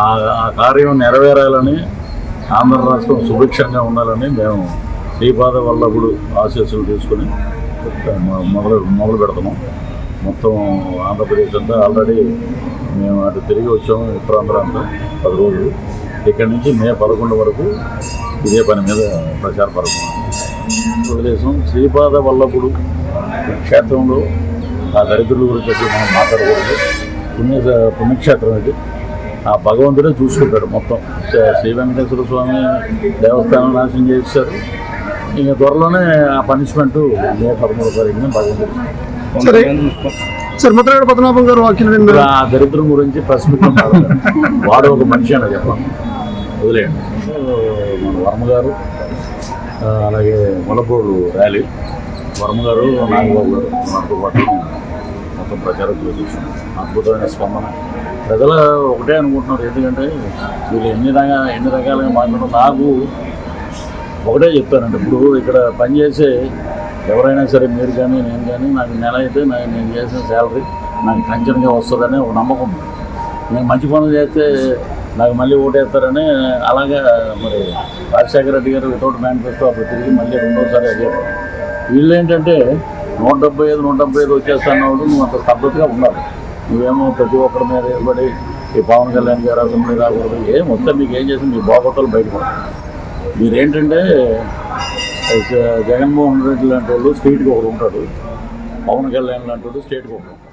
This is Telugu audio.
ఆ ఆ కార్యం నెరవేరాలని ఆంధ్ర రాష్ట్రం సుభిక్షంగా ఉండాలని మేము శ్రీపాద వల్లభుడు ఆశీస్సులు తీసుకుని మొదలు మొదలు పెడతాము మొత్తం ఆంధ్రప్రదేశ్ అంతా ఆల్రెడీ మేము అటు తిరిగి వచ్చాము ఉత్తరాంధ్ర అంతా పది రోజులు. ఇక్కడి నుంచి మే పదకొండు వరకు ఇదే పని మీద ప్రచార పరచం వదిలేసాం శ్రీపాద వల్లభుడు క్షేత్రంలో ఆ దరిద్రుల గురించి మనం మాట్లాడకూడదు. పుణ్య పుణ్యక్షేత్రం ఇది. ఆ భగవంతుడే చూసుకుంటాడు మొత్తం. శ్రీ- వెంకటేశ్వర స్వామి దేవస్థానం నాశనం చేశారు. ఇంకా త్వరలోనే ఆ పనిష్మెంట్ మే పదమూడు తారీఖున భగవంతుడు. సరే. ముద్రగడ పద్మనాభం గారు ఆ దరిద్రం గురించి ప్రశ్నితం వాడు ఒక మనిషి అని చెప్పాను వదిలేయండి. మన వర్మ గారు అలాగే ములపూరు ర్యాలీ. వర్మ గారు నాగబాబు గారు మనతో పాటు మొత్తం ప్రచారం చేసేసాం అద్భుతమైన స్పందన. ప్రజలు ఒకటే అనుకుంటున్నారు ఎందుకంటే వీళ్ళు ఎన్ని రకాల ఎన్ని రకాలుగా మాట్లాడడం నాకు ఒకటే చెప్తానండి ఇప్పుడు ఇక్కడ పనిచేసే ఎవరైనా సరే మీరు కానీ నేను కానీ నాకు నెల అయితే నేను చేసిన శాలరీ నాకు కంచెన్గా వస్తుందని ఒక నమ్మకం ఉంది. నేను మంచి పనులు చేస్తే నాకు మళ్ళీ ఓటేస్తారని అలాగే మరి రాజశేఖర రెడ్డి గారు వితౌట్ మేనిఫెస్టో అప్పుడు తిరిగి మళ్ళీ రెండోసారి అడిగారు. వీళ్ళు ఏంటంటే నూట డెబ్బై ఐదు నూట డెబ్బై ఐదు వచ్చేస్తున్నాడు నువ్వు అంత స్తబ్దతగా ఉండాలి. నువ్వేమో ప్రతి ఒక్కరి మీద ఏర్పడి ఈ పవన్ కళ్యాణ్ గారు అసెంబ్లీ రాకూడదు ఏం వస్తే మీకు ఏం చేసి మీ బాగోతాలు బయటపడతారు మీరేంటంటే జగన్మోహన్ రెడ్డి లాంటి వాళ్ళు స్టేట్కి ఒకడు ఉంటాడు పవన్ కళ్యాణ్ లాంటి వాడు స్టేట్కి ఒకడు ఉంటాడు